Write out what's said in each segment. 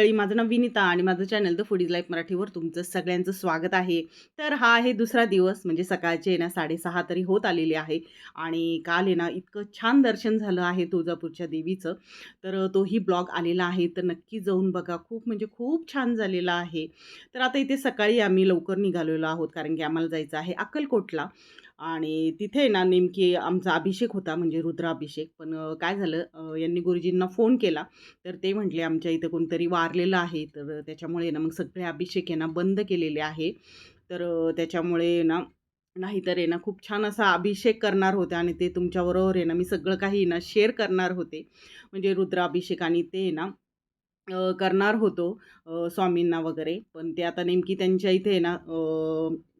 मंडळी माझं नाव विनिता आणि माझं channel the food is life मराठीवर तुमचं सगळ्यांचं स्वागत आहे. तर हा आहे दुसरा दिवस म्हणजे सकाळचे ना साडेसहा तरी होत आलेले आहे आणि काल आहे ना इतकं छान दर्शन झालं आहे तुळजापूरच्या देवीचं. तर तोही ब्लॉग आलेला आहे तर नक्की जाऊन बघा. खूप म्हणजे खूप छान झालेला आहे. तर आता इथे सकाळी आम्ही लवकर निघालेलो आहोत कारण की आम्हाला जायचं आहे अक्कलकोटला. आणि तिथे ना नेमकी आमचा अभिषेक होता म्हणजे रुद्राभिषेक. पण काय झालं यांनी गुरुजींना फोन केला. तर ते म्हटले आमच्या इथं कोणतरी वारलेलं आहे. तर त्याच्यामुळे ना मग सगळे अभिषेक आहे ना बंद केलेले आहे. तर त्याच्यामुळे ना नाहीतर आहे ना खूप छान असा अभिषेक करणार होते आणि ते तुमच्याबरोबर आहे ना मी सगळं काही ना शेअर करणार होते. म्हणजे रुद्राभिषेक आणि ते ना करणार होतो स्वामींना वगैरे. पण ते आता नेमकी त्यांच्या इथे आहे ना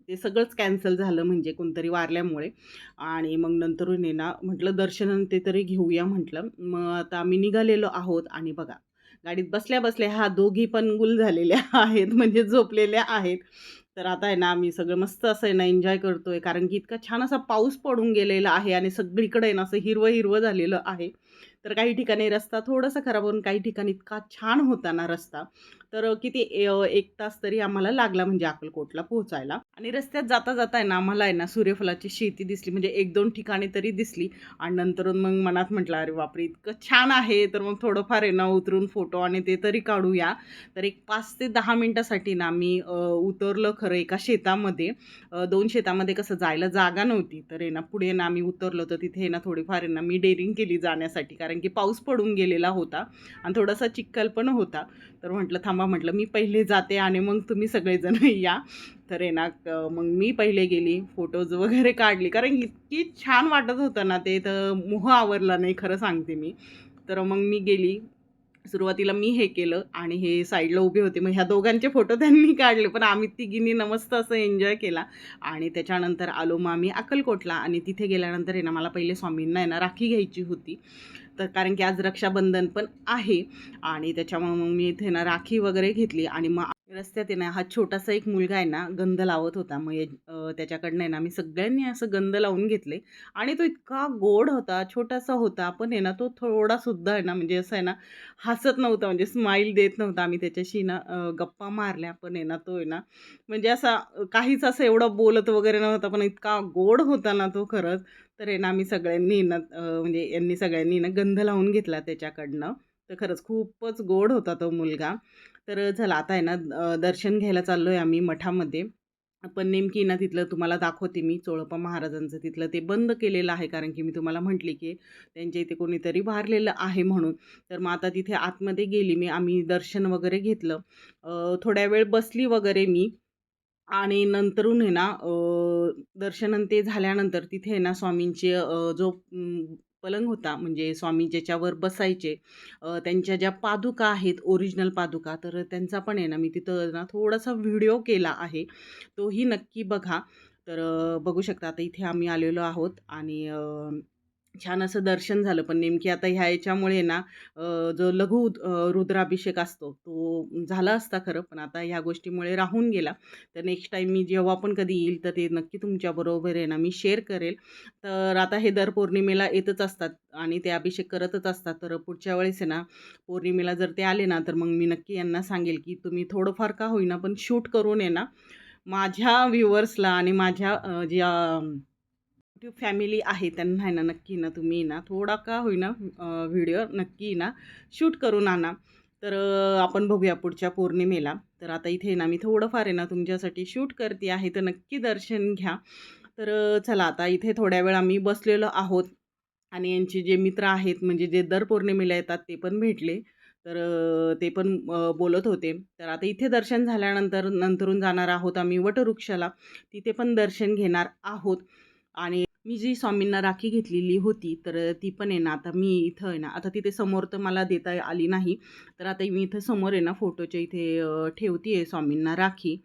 ते सगळंच कॅन्सल झालं म्हणजे कोणतरी वारल्यामुळे. आणि मग नंतरून आहे ना म्हटलं दर्शन ते तरी घेऊया म्हटलं. मग आता आम्ही निघालेलो आहोत आणि बघा गाडीत बसल्या बसल्या ह्या दोघी पण गुल झालेल्या आहेत म्हणजे झोपलेल्या आहेत. तर आता आहे ना आम्ही सगळं मस्त असं आहे ना एन्जॉय करतोय. कारण की इतका छान असा पाऊस पडून गेलेला आहे आणि सगळीकडे आहे ना असं हिरवं हिरवं झालेलं आहे. तर काही ठिकाणी रस्ता थोडासा खराब होऊन काही ठिकाणी इतका छान होता ना रस्ता. तर किती ए- एक तास तरी आम्हाला लागला म्हणजे अक्कलकोटला पोहोचायला. आणि रस्त्यात जाता जाता आहे ना आम्हाला आहे ना सूर्यफुलाची शेती दिसली. म्हणजे एक दोन ठिकाणी तरी दिसली. आणि नंतर मग मनात म्हटलं अरे बापरे इतकं छान आहे. तर मग थोडंफार आहे ना उतरून फोटो आणि ते तरी काढूया. तर एक पाच ते दहा मिनटासाठी ना आम्ही उतरलं खरं एका शेतामध्ये. दोन शेतामध्ये कसं जायला जागा नव्हती. तर आहे ना पुढे ना आम्ही उतरलो. तर तिथे ना थोडीफार आहे ना मी डेअरिंग केली जाण्यासाठी. कारण कारण की पाऊस पडून गेलेला होता आणि थोडासा चिखल पण होता. तर म्हटलं थांबा म्हटलं मी पहिले जाते आणि मग तुम्ही सगळेजण या. तर आहे ना मग मी पहिले गेली फोटोज वगैरे काढली. कारण इतकी छान वाटत होतं ना ते तर मोह आवरला नाही खरं सांगते मी. तर मग मी गेली. सुरुवातीला मी हे केलं आणि हे साईडला उभे होते. मग ह्या दोघांचे फोटो त्यांनी काढले पण आम्ही तिघींनी नमस्त असं एन्जॉय केला. आणि त्याच्यानंतर आलो मग आम्ही अक्कलकोटला आणि तिथे गेल्यानंतर आहे ना मला पहिले स्वामींना आहे ना राखी घ्यायची होती. तर कारण की आज रक्षाबंधन पण आहे. आणि त्याच्यामुळे मग मी इथे ना राखी वगैरे घेतली आणि मग रस्त्यात आहे ना हा छोटासा एक मुलगा आहे ना गंध लावत होता. मग त्याच्याकडनं आहे ना मी सगळ्यांनी असं गंध लावून घेतले. आणि तो इतका गोड होता छोटासा होता. पण आहे ना तो थोडा सुद्धा आहे ना म्हणजे असं आहे ना हसत नव्हता म्हणजे स्माईल देत नव्हता. आम्ही त्याच्याशी ना गप्पा मारल्या. पण आहे ना तो आहे ना म्हणजे असा काहीच असं एवढं बोलत वगैरे नव्हता. पण इतका गोड होता ना तो खरंच. तर आहे ना आम्ही सगळ्यांनी ना म्हणजे यांनी सगळ्यांनी ना गंध लावून घेतला त्याच्याकडनं. तर खरंच खूपच गोड होता तो मुलगा. तर चला आता आहे ना दर्शन घ्यायला चाललो आहे आम्ही मठामध्ये. पण नेमकी ना तिथलं तुम्हाला दाखवते मी चोळप्पा महाराजांचं तिथलं ते बंद केलेलं आहे कारण की मी तुम्हाला म्हटली की त्यांच्या इथे कोणीतरी वारलेलं आहे म्हणून. तर मग आता तिथे आतमध्ये गेली मी आम्ही दर्शन वगैरे घेतलं. थोड्या वेळ बसली वगैरे मी. आणि नंतरून आहे ना दर्शन ते झाल्यानंतर तिथे आहे ना स्वामींचे जो पलंग होता म्हणजे स्वामी ज्याच्यावर बसायचे त्यांच्या ज्या पादुका आहेत ओरिजिनल पादुका तर त्यांचा पण आहे ना मी तिथं ना थोडासा व्हिडिओ केला आहे. तोही नक्की बघा. तर बघू शकता आता इथे आम्ही आलेलो आहोत आणि छान असं दर्शन झालं. पण नेमकी आता ह्या याच्यामुळे ना जो लघु रुद्राभिषेक असतो तो झाला असता खरं पण आता ह्या गोष्टीमुळे राहून गेला. तर नेक्स्ट टाईम मी जेव्हा पण कधी येईल तर ते नक्की तुमच्याबरोबर आहे ना मी शेअर करेल. तर आता हे दर पौर्णिमेला येतच असतात आणि ते अभिषेक करतच असतात. तर पुढच्या वेळेस आहे ना पौर्णिमेला जर ते आले ना तर मग मी नक्की यांना सांगेल की तुम्ही थोडंफार का होईना पण शूट करून आहे ना माझ्या व्ह्युअर्सला आणि माझ्या ज्या यूट्यूब फॅमिली आहे त्यांना आहे ना नक्की ना तुम्ही ना थोडा का होईना व्हिडिओ नक्की ना शूट करून आणा तर आपण बघूया पुढच्या पौर्णिमेला. तर आता इथे ना मी थोडंफार आहे ना तुमच्यासाठी शूट करते आहे तर नक्की दर्शन घ्या. तर चला आता इथे थोड्या वेळ आम्ही बसलेलो आहोत. आणि यांचे जे मित्र आहेत म्हणजे जे दर पौर्णिमेला येतात ते पण भेटले. तर ते पण बोलत होते. तर आता इथे दर्शन झाल्यानंतर नंतरून जाणार आहोत आम्ही वटवृक्षाला. तिथे पण दर्शन घेणार आहोत. आणि मी जी स्वामींना राखी घेतलेली होती तर ती पण आहे ना आता मी इथं आहे ना आता तिथे समोर तर मला देता आली नाही तर आता मी इथं समोर आहे ना फोटोच्या इथे ठेवती आहे स्वामींना राखी.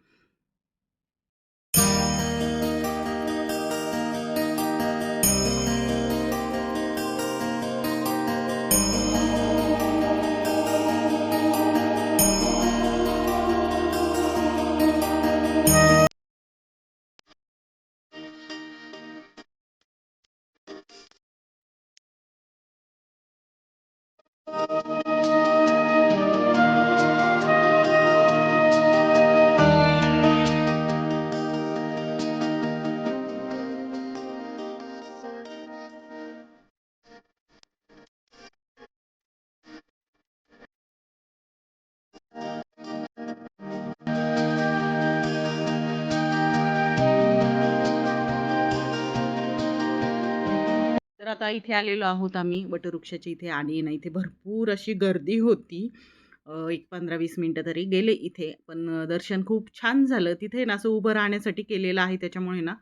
you. आता इथे आलेलो आहोत आम्ही. वटवृक्षाच्या इथे आणि ना इथे भरपूर अशी गर्दी होती. एक पंधरा वीस मिनटं तरी गेले इथे पण दर्शन खूप छान झालं. तिथे ना असं उभं राहण्यासाठी केलेलं आहे त्याच्यामुळे ना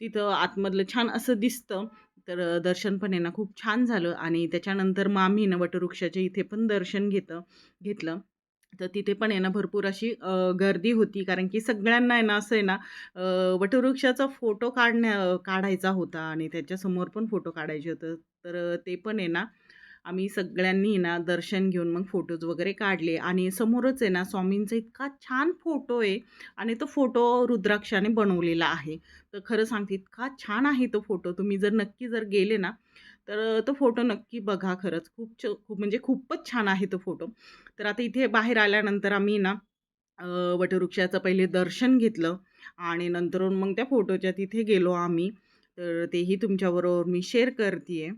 तिथं आतमधलं छान असं दिसतं. तर दर्शन पण आहे ना खूप छान झालं. आणि त्याच्यानंतर मग आम्ही ना वटवृक्षाच्या इथे पण दर्शन घेतं घेतलं. तर तिथे पण आहे ना भरपूर अशी गर्दी होती. कारण की सगळ्यांना आहे ना असं आहे ना वटवृक्षाचा फोटो काढण्या काढायचा होता आणि त्याच्यासमोर पण फोटो काढायचे होतं. तर ते पण आहे ना आम्ही सगळ्यांनी ना दर्शन घेऊन मग फोटोज वगैरे काढले. आणि समोरच आहे ना स्वामींचा इतका छान फोटो आहे आणि तो फोटो रुद्राक्षाने बनवलेला आहे. तर खरं सांगते इतका छान आहे तो फोटो. तुम्ही जर नक्की जर गेले ना तर तो फोटो नक्की बघा खरंच. खूप छ खूप म्हणजे खूपच छान आहे तो फोटो. तर आता इथे बाहेर आल्यानंतर आम्ही ना वटवृक्षाचं पहिले दर्शन घेतलं आणि नंतर मग त्या फोटोच्या तिथे गेलो आम्ही. तर तेही तुमच्याबरोबर मी शेअर करते आहे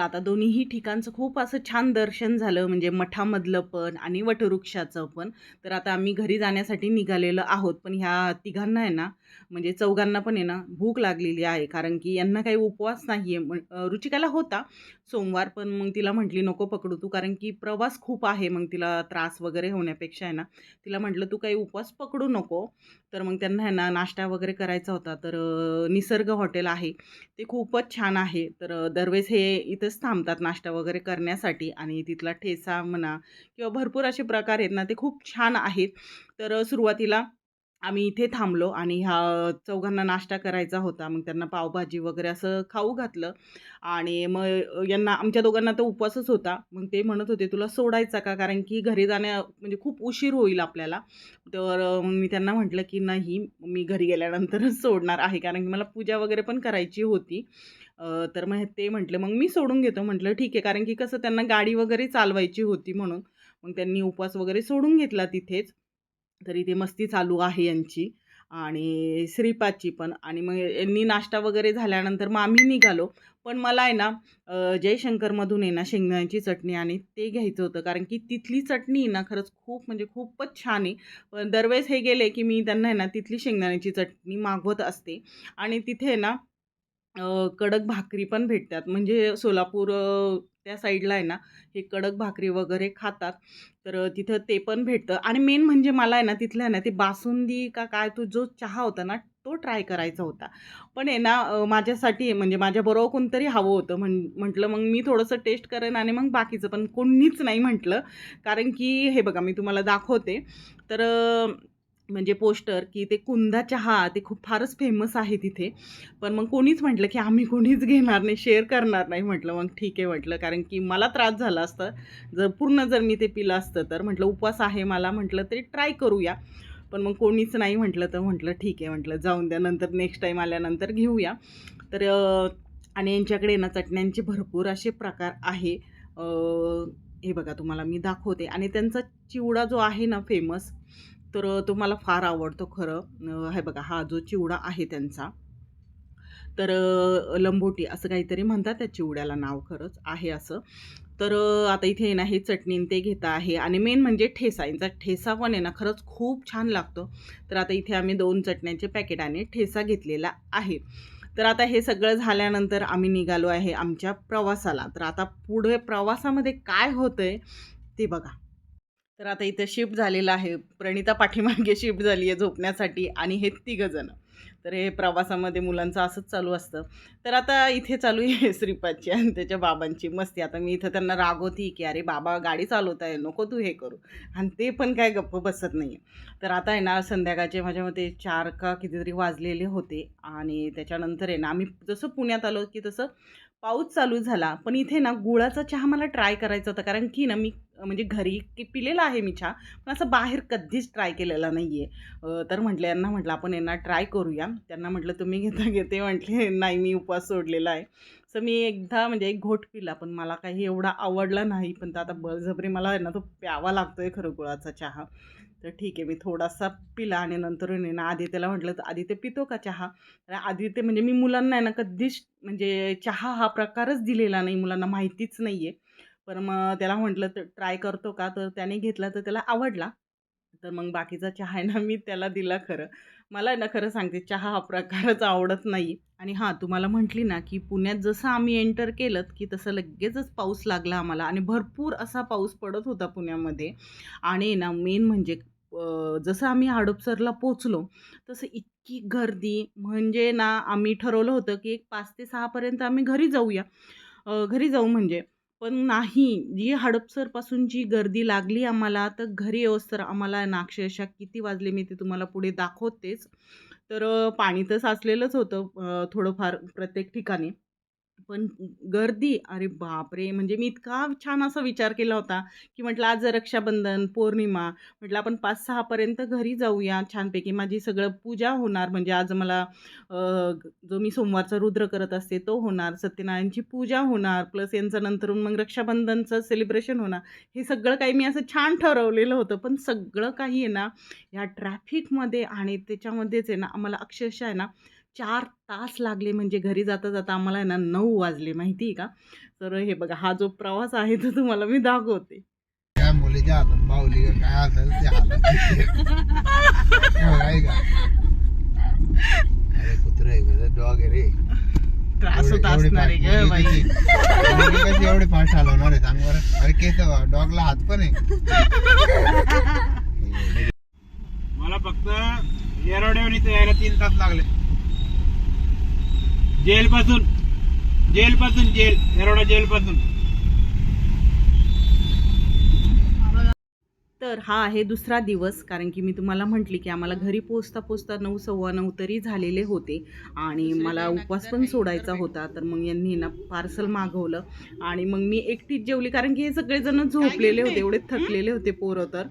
मला आता दोन्हीही ठिकाणचं खूप असं छान दर्शन झालं म्हणजे मठामधलं पण आणि वटवृक्षाचं पण. तर आता आम्ही घरी जाण्यासाठी निघालेलो आहोत पण ह्या तिघांना आहे ना म्हणजे चौघांना पण आहे ना भूक लागलेली आहे कारण की यांना काही उपवास नाही आहे रुचिकाला होता सोमवार पण मग तिला म्हटली नको पकडू तू कारण की प्रवास खूप आहे मग तिला त्रास वगैरे होण्यापेक्षा आहे ना. तिला म्हटलं तू काही उपवास पकडू नको. तर मग त्यांना आहे ना नाश्ता वगैरे करायचा होता तर निसर्ग हॉटेल आहे. ते खूपच छान आहे. तर दरवेळेस हे इथंच थांबतात नाश्ता वगैरे करण्यासाठी आणि तिथला ठेचा म्हणा किंवा भरपूर असे प्रकार आहेत ना ते खूप छान आहेत. तर सुरुवातीला आम्ही इथे थांबलो आणि ह्या चौघांना नाश्ता करायचा होता. मग त्यांना पावभाजी वगैरे असं खाऊ घातलं आणि मग यांना आमच्या दोघांना तर उपवासच होता. मग ते म्हणत होते तुला सोडायचा का? कारण की घरी जाण्या म्हणजे खूप उशीर होईल आपल्याला. तर मग मी त्यांना म्हटलं की नाही मी घरी गेल्यानंतरच सोडणार आहे. कारण की मला पूजा वगैरे पण करायची होती. तर मग ते म्हटलं मग मी सोडून घेतो. म्हटलं ठीक आहे. कारण की कसं त्यांना गाडी वगैरे चालवायची होती म्हणून. मग त्यांनी उपवास वगैरे सोडून घेतला तिथेच. तर इथे मस्ती चालू आहे यांची आणि श्रीपादची पण. आणि मग यांनी नाश्ता वगैरे झाल्यानंतर मग आम्ही निघालो. पण मला आहे ना जयशंकरमधून आहे ना शेंगदाण्याची चटणी आणि ते घ्यायचं होतं. कारण की तिथली चटणी ना खरंच खूप म्हणजे खूपच छान आहे. पण दरवेळेस हे गेले की मी त्यांना आहे ना तिथली शेंगदाण्याची चटणी मागवत असते. आणि तिथे आहे ना कडक भाकरी पण भेटतात. म्हणजे सोलापूर त्या साईडला आहे ना हे कडक भाकरी वगैरे खातात. तर तिथं ते पण भेटतं. आणि मेन म्हणजे मला आहे ना तिथलं आहे ना ते बासुंदी का काय तो जो चहा होता ना तो ट्राय करायचा होता. पण आहे ना माझ्यासाठी म्हणजे माझ्याबरोबर कोणतरी हवं होतं. म्हण म्हटलं मग मी थोडंसं टेस्ट करेन आणि मग बाकीचं. पण कोणीच नाही म्हटलं. कारण की हे बघा मी तुम्हाला दाखवते. तर म्हणजे पोस्टर की ते कुंदा चहा ते खूप फारच फेमस आहे तिथे पण मग कोणीच म्हटलं की आम्ही कोणीच घेणार नाही शेअर करणार नाही म्हटलं. मग ठीक आहे म्हटलं कारण की मला त्रास झाला असता. जर पूर्ण जर मी ते पिलं असतं तर म्हटलं उपवास आहे मला म्हटलं तरी ट्राय करूया. पण मग कोणीच नाही म्हटलं तर म्हटलं ठीक आहे म्हटलं जाऊन द्या नंतर नेक्स्ट टाईम आल्यानंतर घेऊया. तर आणि यांच्याकडे ना चटण्यांचे भरपूर असे प्रकार आहे. हे बघा तुम्हाला मी दाखवते. आणि त्यांचा चिवडा जो आहे ना फेमस तर तो मला फार आवडतो खरं. हे बघा हा जो चिवडा आहे त्यांचा. तर लंबोटी असं काहीतरी म्हणतात त्या चिवड्याला नाव खरंच आहे असं. तर आता इथे ना हे चटणी ते घेता आहे. आणि मेन म्हणजे ठेसा यांचा ठेसा पण आहे ना खरंच खूप छान लागतो. तर आता इथे आम्ही दोन चटण्यांचे पॅकेट आणि ठेसा घेतलेला आहे. तर आता हे सगळं झाल्यानंतर आम्ही निघालो आहे आमच्या प्रवासाला. तर आता पुढे प्रवासामध्ये काय होतं आहे ते बघा. तर आता इथं शिफ्ट झालेलं आहे. प्रणिता पाठीमागे शिफ्ट झाली आहे झोपण्यासाठी आणि हे तिघंजण तर हे प्रवासामध्ये मुलांचं असंच चालू असतं. तर आता इथे चालू आहे श्रीपादची आणि त्याच्या बाबांची मस्ती. आता मी इथं त्यांना रागवती की अरे बाबा गाडी चालवत आहे नको तू हे करू. आणि ते पण काय गप्प बसत नाही आहे तर आता आहे ना संध्याकाळचे माझ्या मते चार का कितीतरी वाजलेले होते. आणि त्याच्यानंतर आहे ना आम्ही जसं पुण्यात आलो की तसं पाऊस चालू झाला पण इथे ना गुळाचा चहा मला ट्राय करायचा होता कारण की ना मी म्हणजे घरी की पिलेला आहे मी चहा पण असं बाहेर कधीच ट्राय केलेला नाही आहे तर म्हटलं यांना म्हटलं आपण यांना ट्राय करूया. त्यांना म्हटलं तुम्ही घेता घेते. म्हटले नाही मी उपवास सोडलेला आहे. सो मी एकदा म्हणजे एक घोट पिला पण मला काही एवढा आवडला नाही पण तर आता बळजबरी मला यांना ना तो प्यावा लागतो आहे खरं गुळाचा चहा. तर ठीक आहे मी थोडासा पिला आणि नंतर आहे ना आदित्यला म्हटलं तर आदित्य पितो का चहा? तर आदित्य म्हणजे मी मुलांना आहे ना कधीच म्हणजे चहा हा प्रकारच दिलेला नाही मुलांना माहितीच नाही आहे पण मग त्याला म्हटलं तर ट्राय करतो का? तर त्याने घेतला तर त्याला आवडला. तर मग बाकीचा चहा आहे ना मी त्याला दिला खरं. मला आहे ना खरं सांगते चहा हा प्रकारच आवडत नाही. आणि हां तुम्हाला म्हटली ना की पुण्यात जसं आम्ही एंटर केलं की तसं लगेचच पाऊस लागला आम्हाला. आणि भरपूर असा पाऊस पडत होता पुण्यामध्ये. आणि ना मेन म्हणजे जसं आम्ही हडपसरला पोचलो तसं इतकी गर्दी म्हणजे ना आम्ही ठरवलं होतं की एक पाच ते सहापर्यंत आम्ही घरी जाऊया. घरी जाऊ म्हणजे. पण नाही जी हडपसरपासून जी गर्दी लागली आम्हाला तर घरी येऊस्तर आम्हाला नाक्षरशा किती वाजले मी ते तुम्हाला पुढे दाखवतेच. तर पाणी तर साचलेलंच होतं थोडंफार प्रत्येक ठिकाणी. पण गर्दी अरे बापरे! म्हणजे मी इतका छान असा विचार केला होता की म्हटलं आज रक्षाबंधन पौर्णिमा म्हटलं आपण पाच सहापर्यंत घरी जाऊया छानपैकी. माझी सगळं पूजा होणार म्हणजे आज मला जो मी सोमवारचा रुद्र करत असते तो होणार सत्यनारायणची पूजा होणार प्लस यांचं नंतरून मग रक्षाबंधनचं सेलिब्रेशन होणार. हे सगळं काही मी असं छान ठरवलेलं होतं पण सगळं काही आहे ना या ट्रॅफिकमध्ये आणि त्याच्यामध्येच आहे ना आम्हाला अक्षरशः आहे ना चार तास लागले म्हणजे घरी जाता जाता आम्हाला आहे ना नऊ वाजले माहिती आहे का? तर हे बघा हा जो प्रवास आहे तो तुम्हाला मी दाखवते. त्या मुलीच्या हातात? बाहुली का? काय असेल ते हातात हो, अरे कुत्र आहे डॉग आहे रे. त्रास होत एवढी- एवढी असणार आहे fast ग बाई. मुलगी कशी- मुलगी कशी एवढी फास्ट हलवणार आहे सांग बरं. अरे केस डॉगला हात पण आहे. मला फक्त येरवड्यावर इथे यायला तीन तास लागले. जेल पासून जेल पासून जेल येरवडा जेल पासून तर हा आहे दुसरा दिवस कारण की मी तुम्हाला म्हटली की आम्हाला घरी पोचता पोचता नऊ सव्वा नऊ तरी झालेले होते. आणि मला उपवास पण सोडायचा होता तर मग यांनी ना पार्सल मागवलं. आणि मग मी एकटीच जेवली कारण की हे सगळेजण झोपलेले होते एवढे थकलेले होते पोरं तर.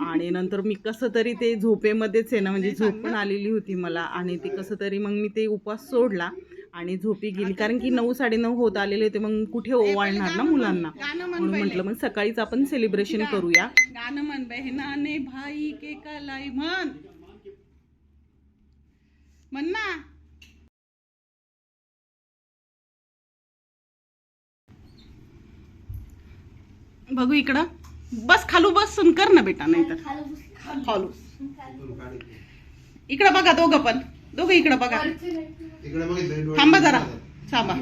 आणि नंतर मी कसं तरी ते झोपेमध्येच आहे ना म्हणजे झोप पण आलेली होती मला. आणि ते कसं तरी मग मी ते उपवास सोडला. आणि झोपी गेली. कारण की नऊ साडेनऊ होत आलेले होते मग कुठे ओवाळणार ना मुलांना? म्हणून म्हटलं मग सकाळीच आपण सेलिब्रेशन करूया. गाणं म्हण बहिणाने भाई के कलाई म्हण. म्हण ना. बघू इकडं. बस खालू बस कर ना बेटा नाही तर खालू. इकडं बघा दोघं पण. दोघं इकडं बघा. थांबा जरा. थांबा.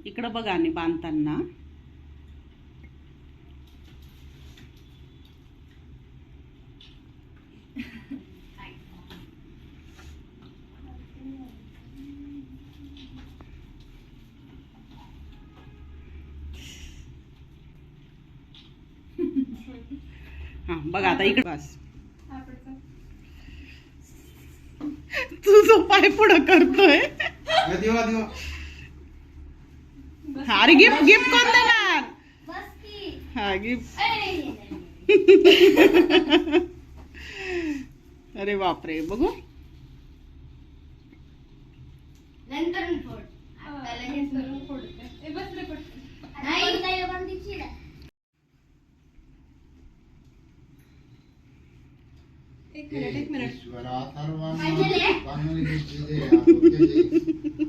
इकडं बघा आणि बांधताना हा बघा आता इकडं बस. तुझं पाय पुढं करतोय. अरे गिफ्ट गिफ्ट कोण देणार? हा गिफ्ट. अरे बापरे बघू. नंतर फोड आता लगेच नको. नाही नाही बंदीची ना. एक मिनिट एक मिनिट ईश्वरा सर्वांना चांगली बुद्धी दे, आरोग्य दे.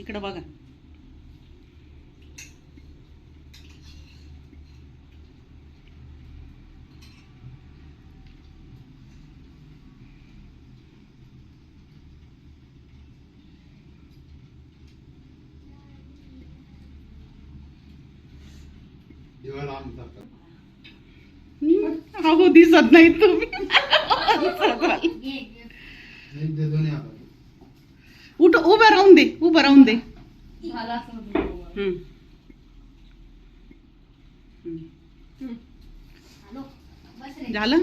इकडं बघा दिसत नाही तुम्ही घे, घे. एक दे दोन्ही हातात. उठ उभं राहून दे उभं राहून दे झालं असं होतं बरोबर. हम्म. हम्म. हॅलो बस रे झालं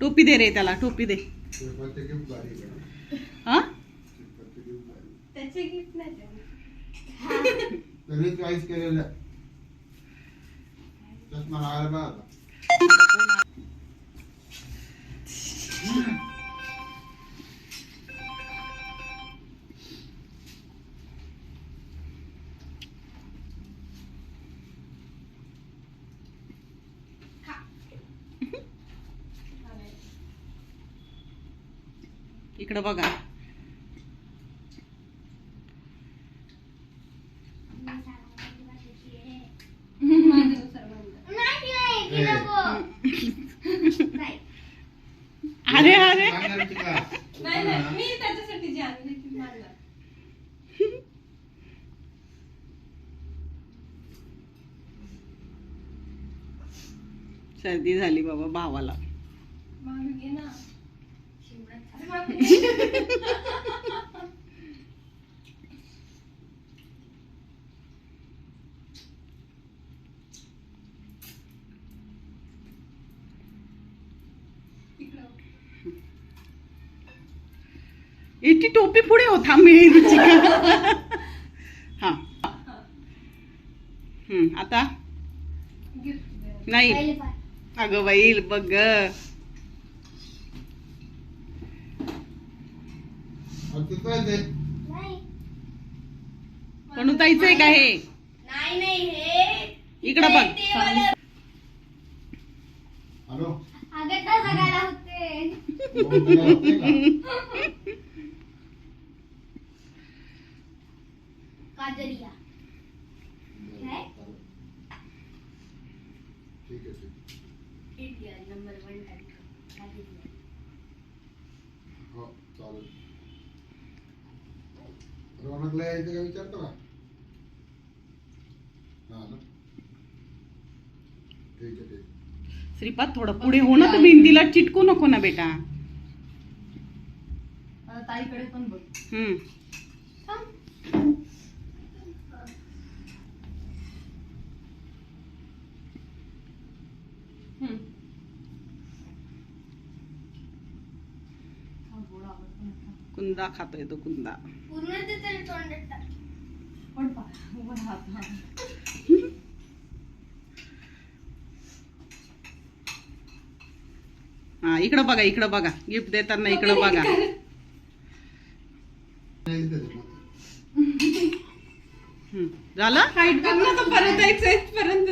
टोपी दे रे त्याला टोपी दे श्रीपती गिफ्ट भारी आहे का? हा श्रीपती गिफ्ट भारी. त्याचे गिफ्ट नाही ते. तरी चॉईस केलेलं आहे. चष्मा लावायला बघा आता. इकडं बघा माझ्यानुसार म्हणलं. नाही नाही ती नको नाही अरे अरे सांगण्याची का? नाही नाही मी त्याच्यासाठी जी आणली ती मांडणार सर्दी झाली बाबा भावाला. याची टोपी पुढे होता मिळेल हा. हम्म आता. नाही. अगं बाई बघ ग. आहे का हे? नाही नाही हे. इकडं बघ. हॅलो? काजरिया काय? ठीक आहे ठीक आहे. इंडिया नंबर वन काजरिया हो चालेल रौनकला यायचं का विचारतो का? हा ना ठीक आहे ठीक आहे. श्रीपाद थोडं पुढे हो ना तर भिंतीला चिटकू नको ना बेटा. आता ताईकडे पण बघ. हम्म हम्म. हा गोड आवडतो मला. कुंदा खातोय तो कुंदा ते हा. इकडं बघा इकडं बघा गिफ्ट देताना इकडं बघा. झालं हाईट बघ ना तर परत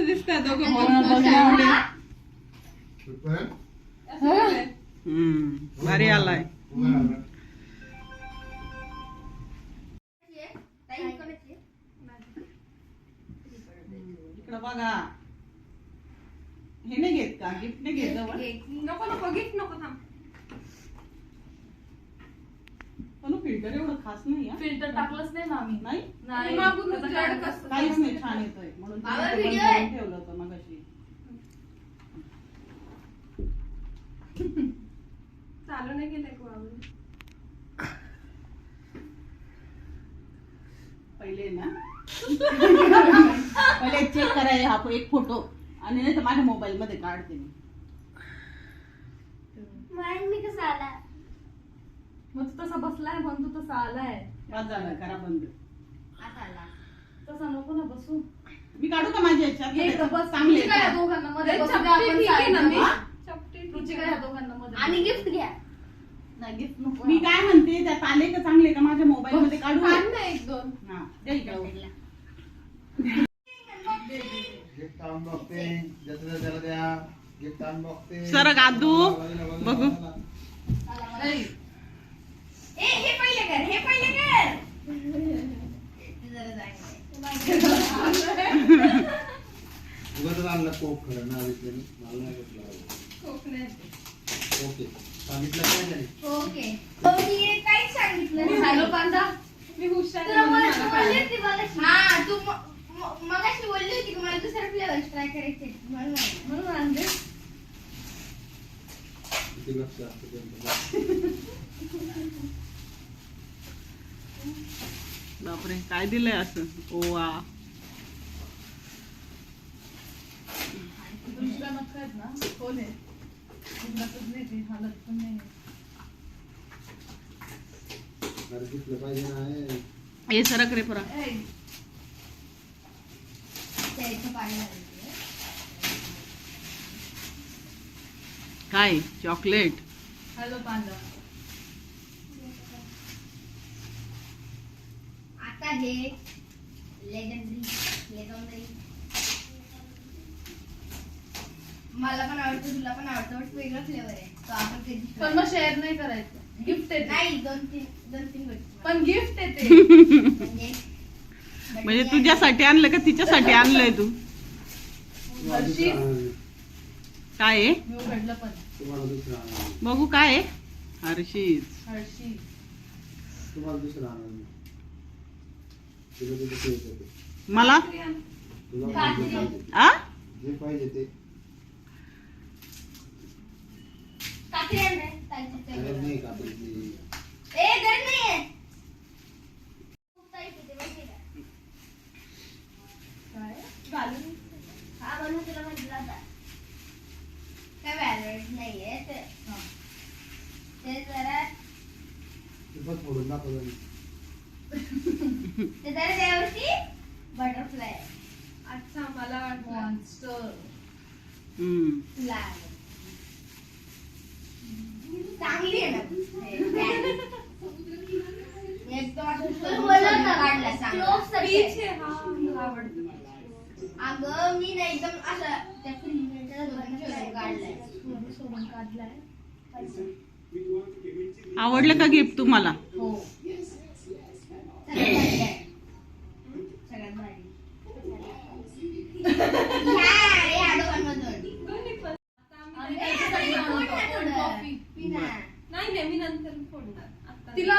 दिसतात दोघं. सुपर. असं झालंय. हम्म भारी आलाय इकडं बघा. हे नाही घेत का? गिफ्ट नाही घेत जवळ? नको नको गिफ्ट नको थांब. पण फिल्टर एवढं खास नाही हा. फिल्टर टाकलंच नाही ना आम्ही नाही. नाही मागून त्याचा उजाड काय- कसं? काहीच नाही छान येतोय. म्हणून ते बंद video आहे. करून ठेवलं होतं मगाशी. चालू नाही केलंय कोणाला पहिले ना. पहिले चेक कराय हा एक फोटो आणि नाही तर माझ्या मोबाईल मध्ये काढते मी. कसा आला? मग तू तसा बसलाय पण तू तसा आलाय. बस झालं करा बंद. आता आला. तसा नको ना बसू. मी काढू का माझ्या याच्यात? बस. चांगले या आहेत. दोघांना मध्ये बसू द्या चपटी आपण ठीक आहे ना side मी. ला. चपटी ठीक रुचिका आहे. या दोघांना मध्ये आणि गिफ्ट घ्या. नको. मी काय म्हणते त्यात आले का चांगले का माझ्या मोबाईल मध्ये काढू? काढ ना एक दोन. हा द्या इकडं. गिफ्ट अनबॉक्सिंग ज्याचं त्याला द्या. गिफ्ट अनबॉक्सिंग सरक आदू. बघू. ए हे पहिले कर हे पहिले कर. उगाच आणलं कोक खरं ना मला नाही घेतलं. ओके. सांगितलं काय त्याने ओके. तो मी काहीच सांगितलं नाही. हॅलो पांडा मी हुशार तुला आहे मला तू मला बोलली. होती. हा तू म- म- मगाशी बोलली होती की मला दुसरा फ्लेवर ट्राय करायचे म्हणून. म्हणून आणले किती लक्ष असतं बापरे काय दिलंय असं? ओवा. दुसऱ्या मत आहेत ना? कोण आहे? जिंकतच नाही ती हालत पण नाही घर दिसलं पाहिजे ना हे. हे सरक रे परा त्याचं पाणी. काय चॉकलेट हॅलो पांडा आता हे लेजेंडरी लेजेंडरी मला पण आवडतं तुला पण आवडतं बट वेगळं फ्लेवर आहे. तो आपण कधी पण मग शेअर नाही करायचं. गिफ्ट येते. नाही दोन तीन दोन तीन गोष्टी. पण गिफ्ट येते. म्हणजे? म्हणजे तुझ्यासाठी आणलं का तिच्यासाठी आणलंय तू? तुम्हाला दुसरं आणायचं. काय आहे? मी उघडलं पण. तुम्हाला दुसरं आणायचं. बघू काय आहे? हर्षीज. हळशी तुम्हाला दुसरं आणायचं. तुला ते कसं येतं ते. मला? तुला कोणतं पाहिजे? आ जे पाहिजे ते. काकडी आण रे, ताईच्या गरज तेवढं. नाही का आपली ए गरज नाहीये खूप टाईट होते माहितीये का? घालून हा बनवून तुला म्हटलं होता काय व्हॅलिड नाहीये ते हा. ते जरा ते बघ फोडून दाखव जरा. ते जरा त्यावरती बटरफ्लाय अच्छा मला मॉन्स्टर हम्म. तुला आवडेल. चांगली ना. अगं मी एकदम आवडलं का गिफ्ट तुम्हाला? हो. सगळ्यात नाही मी नंतर फोडणार. तिला